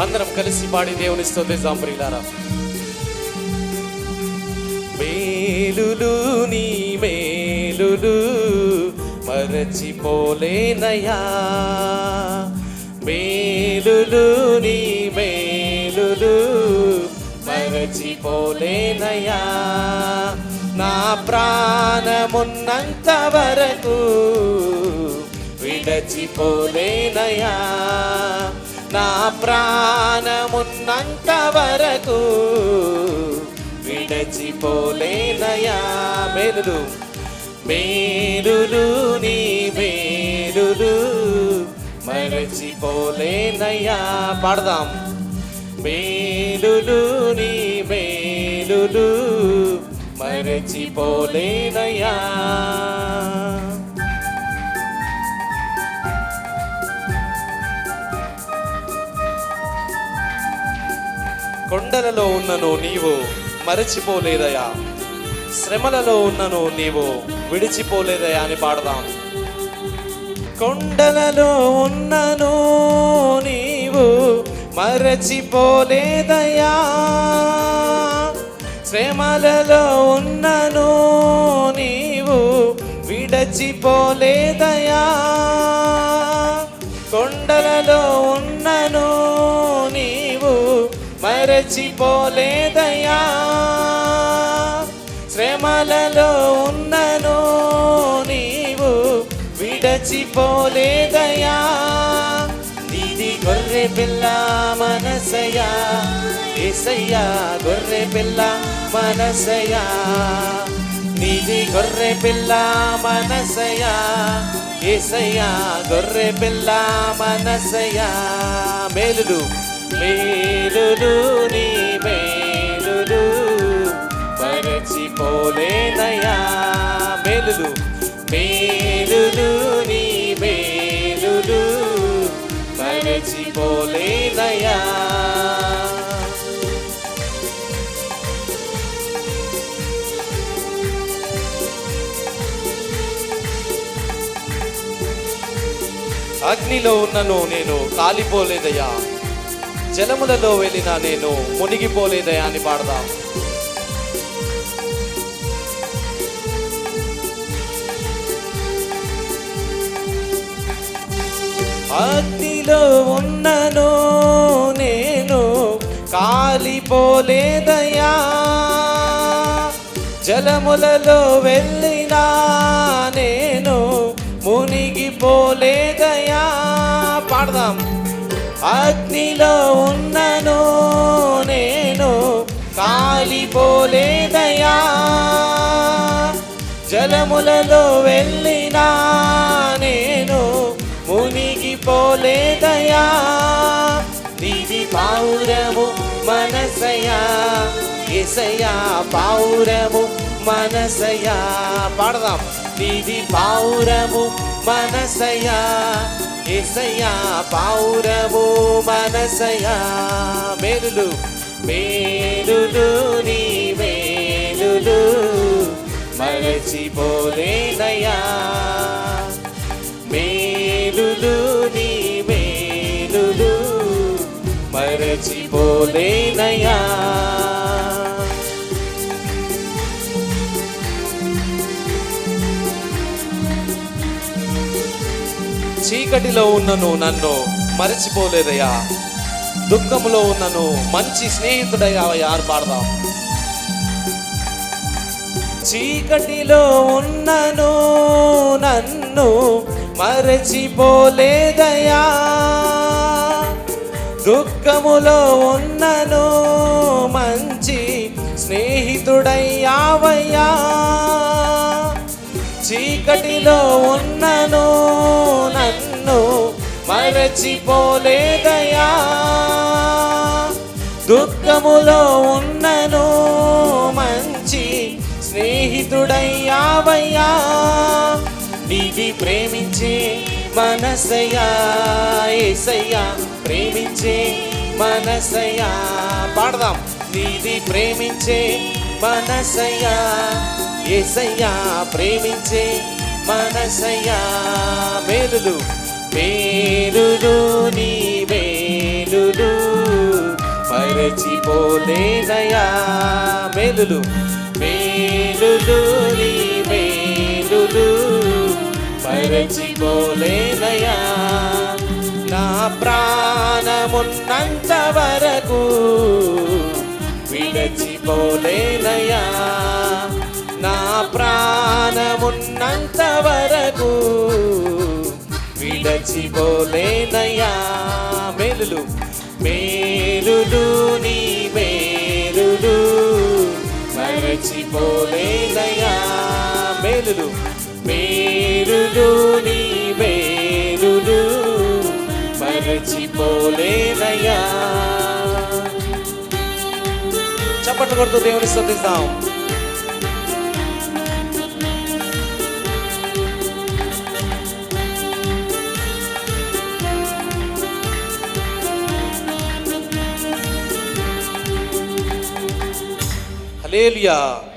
అందరం కలిసి పాడి దేవుని స్తోతిద్దాం ప్రియులారా. మేలులు నీ మేలులు మరచిపోలేనయా మేలులు నీ మేలులు మరచిపోలేనయా నా ప్రాణమున్నంత వరకు విడచిపోలేనయా నా ప్రాణమున్నంత వరకు విడచిపోలేనయా మేలులు. మేలులు నీ మేలులు మరచిపోలేనయా పాడదాం. మేలులు నీ మేలులు మరచిపోలేనయా. కొండలలో ఉన్నను నీవు మరచిపోలేదయా? శ్రమలలో ఉన్నను నీవు విడిచిపోలేదయా అని పాడదాం. కొండలలో ఉన్నను నీవు మరచిపోలేదయా? శ్రమలలో ఉన్నను నీవు విడచిపోలేదయా? కొండలలో ఉన్నను మరచిపోలేదయ్యా. శ్రమలలో ఉన్నను నీవు విడచిపోలేదయ్యా. నీది గొర్రె పిల్ల మనసయ్యా. ఏసయ్యా గొర్రె పిల్ల మనసయ్యా. నీది గొర్రె పిల్ల మనసయ్యా. ఏసయ్యా గొర్రె పిల్ల మనసయ్యా. మేలులు మేలులు మేలులు మరచిపోలేనయా మేలులు మేలులు నీ మేలులు మరచిపోలేనయా? అగ్నిలో ఉన్నను నేను కాలిపోలేదయ్యా జలములలో వెళ్ళినా నేను మునిగిపోలేదయా అని పాడదాం. భక్తిలో ఉన్నను నేను కాలిపోలేదయా జలములలో వెళ్ళినా నేను మునిగిపోలేదయా పాడదాం. అగ్నిలో ఉన్నను నేను కాలిపోలేదయా జలములలో వెళ్ళినా నేను పోలేదయా నీది పావురము మనసయా ఎసయా పౌరము మనసయా పాడదాం. నీది పావురము మనసయా ఎసయా పౌరము మనసయా మేలులు మేలులు నీ మేలులు మరచిపోలేనయా మరచిపోలేనయా చీకటిలో ఉన్నను నన్ను మరచిపోలేదయ్యా. దుఃఖములో ఉన్నను మంచి స్నేహితుడయ్యా యారు పాడదాం. చీకటిలో ఉన్నను నన్ను మరచిపోలేదయా దుఃఖములో ఉన్న చీకటిలో ఉన్నను నన్ను మరచిపోలేదయా దుఃఖములో ఉన్నను మంచి స్నేహితుడయ్యావయ్యా. నీది ప్రేమించే మనసయ్యా ఏసయ్యా ప్రేమించే మనసయ్యా. పాడదాం. నీది ప్రేమించే మనసయ్యా ఏసయ్యా ప్రేమించే మనసయ్యా మేలులు మేలులు నీ మేలులు మరచిపోలేనయా మేలులు మేలులు నీ మేలులు మరచిపోలేనయా నా ప్రాణమున్నంత వరకు విడచిపోలేనయా నా ప్రాణమున్నంత వరకు విడచిపోలేనయ్యా. మేలులు మేలులు నీ మేలులు మరచిపోలేనయ్యా. మేలులు మేలులు నీ మేలులు మరచిపోలేనయ్యా. చప్పట్లు కొడుతూ దేవుని لے